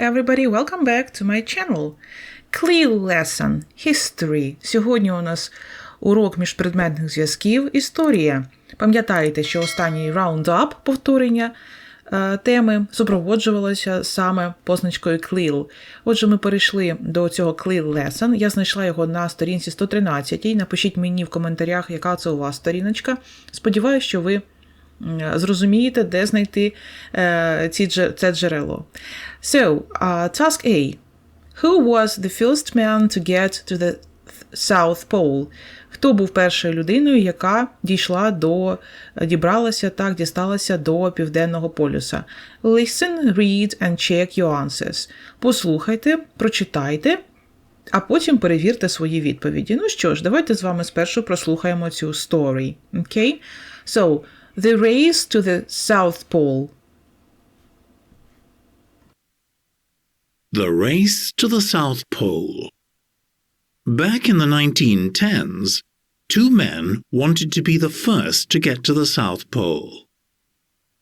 everybody, welcome back to my channel. Clear Lesson History. Сьогодні у нас урок міжпредметних зв'язків Історія. Пам'ятаєте, що останній round-up повторення е, теми супроводжувалося саме позначкою CLIL. Отже, ми перейшли до цього CLIL Lesson. Я знайшла його на сторінці 113. Напишіть мені в коментарях, яка це у вас сторіночка. Сподіваюся, що ви зрозумієте, де знайти е, ці, це джерело. So, uh, task A. Who was the first man to get to the South Pole? Хто був першою людиною, яка дійшла до дібралася так, дісталася до південного полюса? Listen, read and check your answers. Послухайте, прочитайте, а потім перевірте свої відповіді. Ну що ж, давайте з вами спершу прослухаємо цю story. Okay? So, the race to the South Pole. The Race to the South Pole. Back in the 1910s, two men wanted to be the first to get to the South Pole.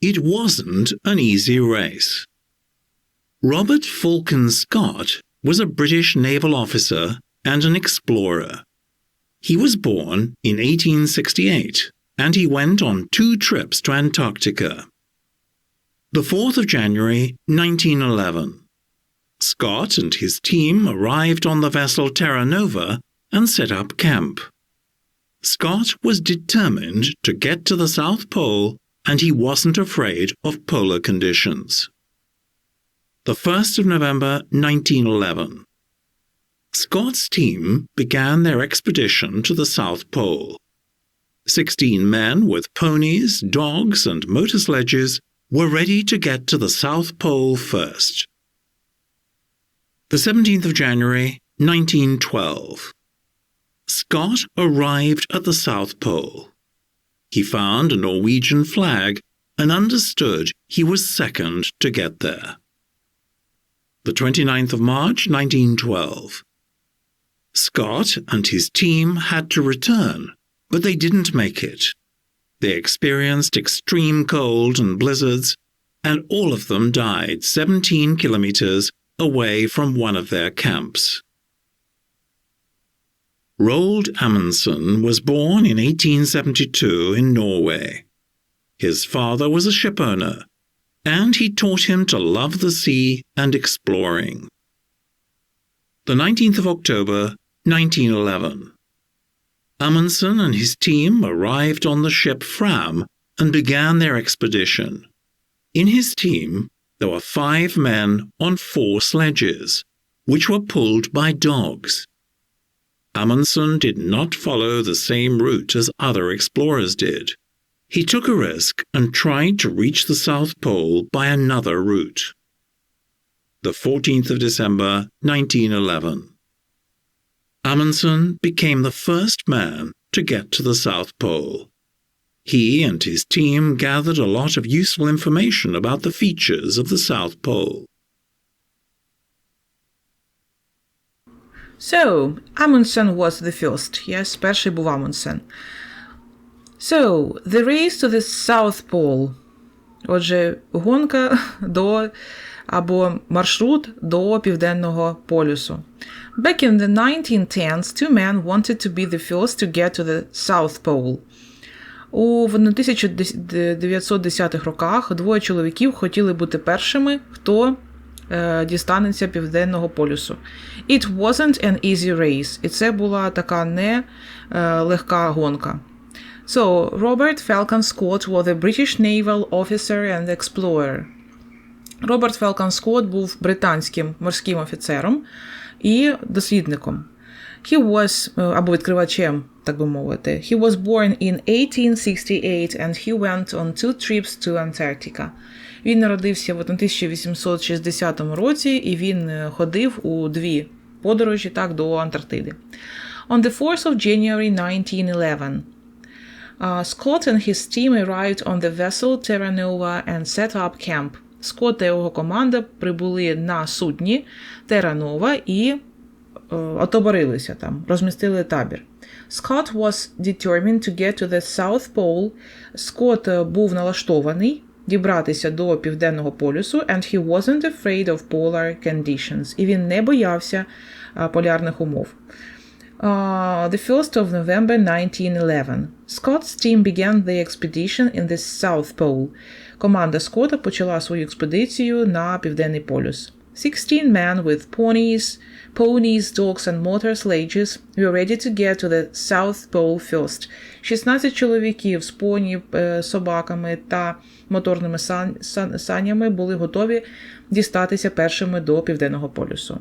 It wasn't an easy race. Robert Falcon Scott was a British naval officer and an explorer. He was born in 1868 and he went on two trips to Antarctica. The 4th of January 1911. Scott and his team arrived on the vessel Terra Nova and set up camp. Scott was determined to get to the South Pole and he wasn't afraid of polar conditions. The 1st of November 1911. Scott's team began their expedition to the South Pole. Sixteen men with ponies, dogs, and motor sledges were ready to get to the South Pole first. The 17th of January, 1912. Scott arrived at the South Pole. He found a Norwegian flag and understood he was second to get there. The 29th of March, 1912. Scott and his team had to return, but they didn't make it. They experienced extreme cold and blizzards, and all of them died 17 kilometers away from one of their camps. Roald Amundsen was born in 1872 in Norway. His father was a shipowner, and he taught him to love the sea and exploring. The 19th of October, 1911. Amundsen and his team arrived on the ship Fram and began their expedition. In his team, there were five men on four sledges, which were pulled by dogs. Amundsen did not follow the same route as other explorers did. He took a risk and tried to reach the South Pole by another route. The 14th of December, 1911. Amundsen became the first man to get to the South Pole. He and his team gathered a lot of useful information about the features of the South Pole. So, Amundsen was the first. Yes, перший був Amundsen. So, the race to the South Pole. Отже, гонка до або маршрут до Південного полюсу. Back in the 1910s, two men wanted to be the first to get to the South Pole. У 1910-х роках двоє чоловіків хотіли бути першими, хто е, дістанеться Південного полюсу. It wasn't an easy race. І це була така не е, легка гонка. So, Robert Falcon Scott was a British naval officer and explorer. Роберт Фелкон Скотт був британським морським офіцером і дослідником. He was, е, або відкривачем, так би мовити. He was born in 1868 and he went on two trips to Antarctica. Він народився в 1860 році і він е, ходив у дві подорожі так, до Антарктиди. On the 4th of January 1911, Uh, Scott and his team arrived on the vessel Terra Nova and set up camp. Скотт та його команда прибули на судні Nova і е, отоборилися там, розмістили табір. Scott was determined to get to the South Pole. Скотт е, був налаштований дібратися до південного полюсу, and he wasn't afraid of polar conditions. І він не боявся полярних умов. Uh, the 1st of November 1911. Scott's team began the expedition in the South Pole. Команда Скотта почала свою експедицію на Південний полюс. 16 men with ponies, ponies, dogs and motor sledges were ready to get to the South Pole first. 16 чоловіків з поні, е, собаками та моторними сан, сан, санями були готові дістатися першими до Південного полюсу.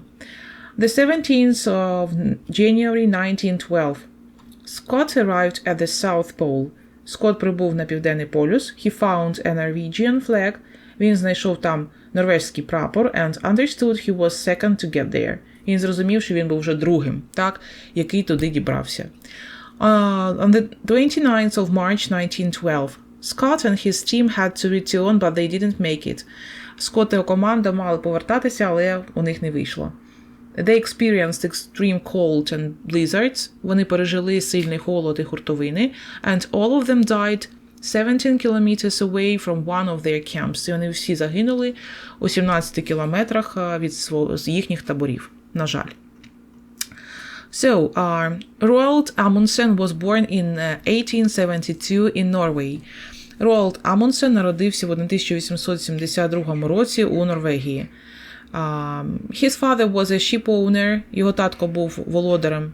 The 17th of January 1912. Scott arrived at the South Pole. Скотт прибув на Південний полюс. He found a Norwegian flag. Він знайшов там норвезький прапор and understood he was second to get there. Він зрозумів, що він був вже другим, так, який туди дібрався. Uh, on the 29th of March 1912, Scott and his team had to return, but they didn't make it. Скотт і команда мали повертатися, але у них не вийшло. They experienced extreme cold and blizzards. Вони пережили сильний холод і хуртовини. And all of them died 17 kilometers away from one of their camps. І вони всі загинули у 17 кілометрах від їхніх таборів. На жаль. So, uh, Roald Amundsen was born in uh, 1872 in Norway. Роалд Амундсен народився в 1872 році у Норвегії. His father was a ship owner, його татко був володарем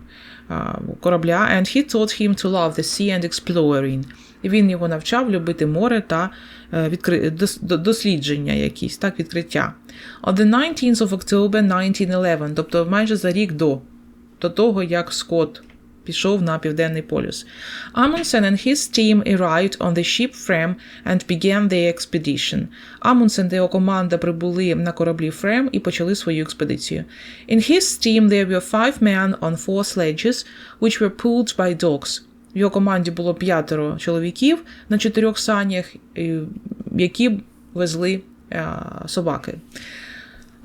корабля, and he taught him to love the sea and exploring. І він його навчав любити море та е, відкри... дослідження якісь, так, відкриття. On the 19th of October 1911, тобто майже за рік до, до того, як Скотт пішов на Південний полюс. Amundsen and his team arrived on the ship Frem and began their expedition. Амундсен та його команда прибули на кораблі Фрем і почали свою експедицію. In his team there were five men on four sledges, which were pulled by dogs. В його команді було п'ятеро чоловіків на чотирьох санях, і- які везли е, собаки.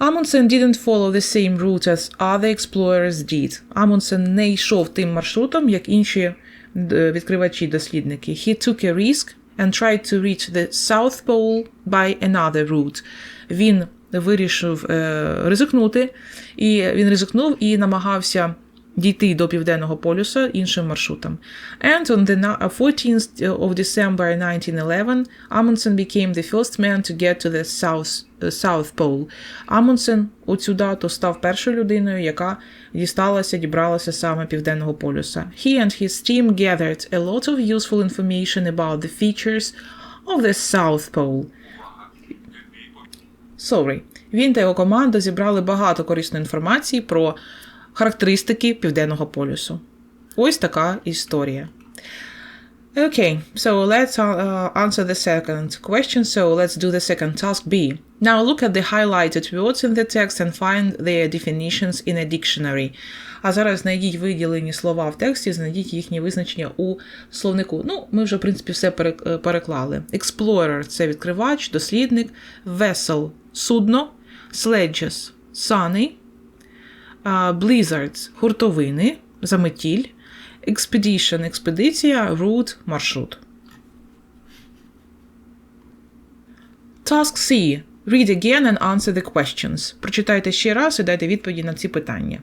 Amundsen didn't follow the same route as other explorers did. Амундсен не йшов тим маршрутом, як інші відкривачі-дослідники. He took a risk and tried to reach the South Pole by another route. Він вирішив е, ризикнути, і він ризикнув і намагався дійти до Південного полюса іншим маршрутом. And on the 14th of December 1911, Amundsen became the first man to get to the South, uh, South Pole. Амундсен у цю дату став першою людиною, яка дісталася, дібралася саме Південного полюса. He and his team gathered a lot of useful information about the features of the South Pole. Sorry. Він та його команда зібрали багато корисної інформації про характеристики Південного полюсу. Ось така історія. Okay, so let's uh, answer the second question. So let's do the second task B. Now look at the highlighted words in the text and find their definitions in a dictionary. А зараз знайдіть виділені слова в тексті, знайдіть їхні визначення у словнику. Ну, ми вже, в принципі, все е, переклали. Explorer – це відкривач, дослідник, vessel – судно, sledges – сани, Blizzards – хуртовини, заметіль, Expedition – експедиція, route – маршрут. Task C. Read again and answer the questions. Прочитайте ще раз і дайте відповіді на ці питання.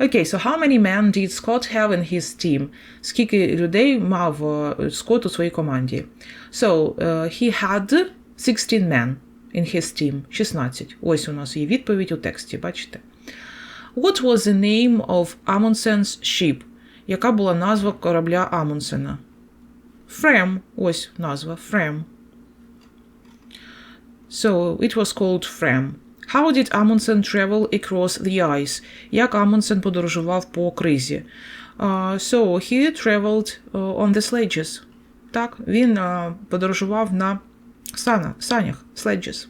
Окей, so how many men did Scott have in his team? Скільки людей мав е, Скотт у своїй команді? So, е, he had 16 men in his team. 16. Ось у нас є відповідь у тексті, бачите? What was the name of Amundsen's ship? Яка була назва корабля Амундсена? Фрем. Ось назва Фрем. So it was called Frem. How did Amundsen travel across the ice? Як Амундсен подорожував по кризі? Uh, so he traveled uh, on the sledges. Так, він uh, подорожував на сана, санях, sledges.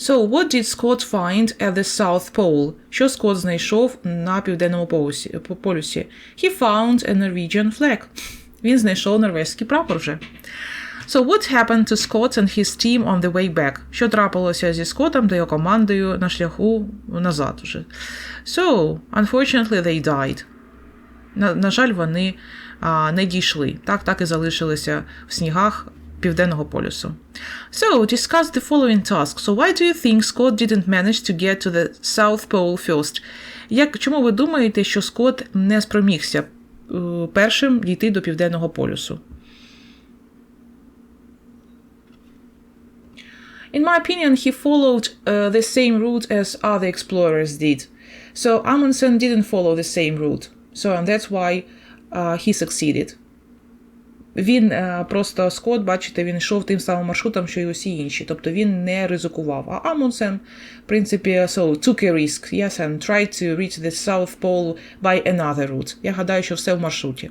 So, what did Scott find at the South Pole? Що Скотт знайшов на південному полюсі? He found a Norwegian flag. Він знайшов норвезький прапор вже. So, what happened to Scott and his team on the way back? Що трапилося зі Скоттом та його командою на шляху назад уже? So, unfortunately, they died. На, на жаль, вони а, не дійшли. Так, так і залишилися в снігах Південного полюсу. So, discuss the following task. So, why do you think Scott didn't manage to get to the South Pole first? Як, чому ви думаєте, що Скотт не спромігся е, першим дійти до Південного полюсу? In my opinion, he followed uh, the same route as other explorers did. So Amundsen didn't follow the same route. So and that's why uh, he succeeded. Він е, просто Скотт, бачите, він йшов тим самим маршрутом, що й усі інші. Тобто він не ризикував. А Амундсен, в принципі, so, took a risk, yes, and tried to reach the South Pole by another route. Я гадаю, що все в маршруті.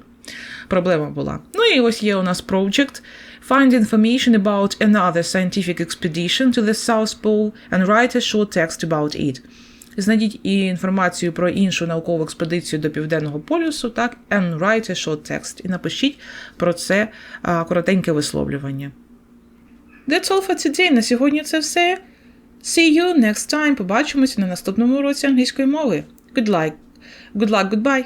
Проблема була. Ну і ось є у нас project. Find information about another scientific expedition to the South Pole and write a short text about it. Знайдіть і інформацію про іншу наукову експедицію до Південного полюсу, так, and write a short text. І напишіть про це коротеньке висловлювання. That's all for today. На сьогодні це все. See you next time. Побачимося на наступному уроці англійської мови. Good luck. Good luck, goodbye.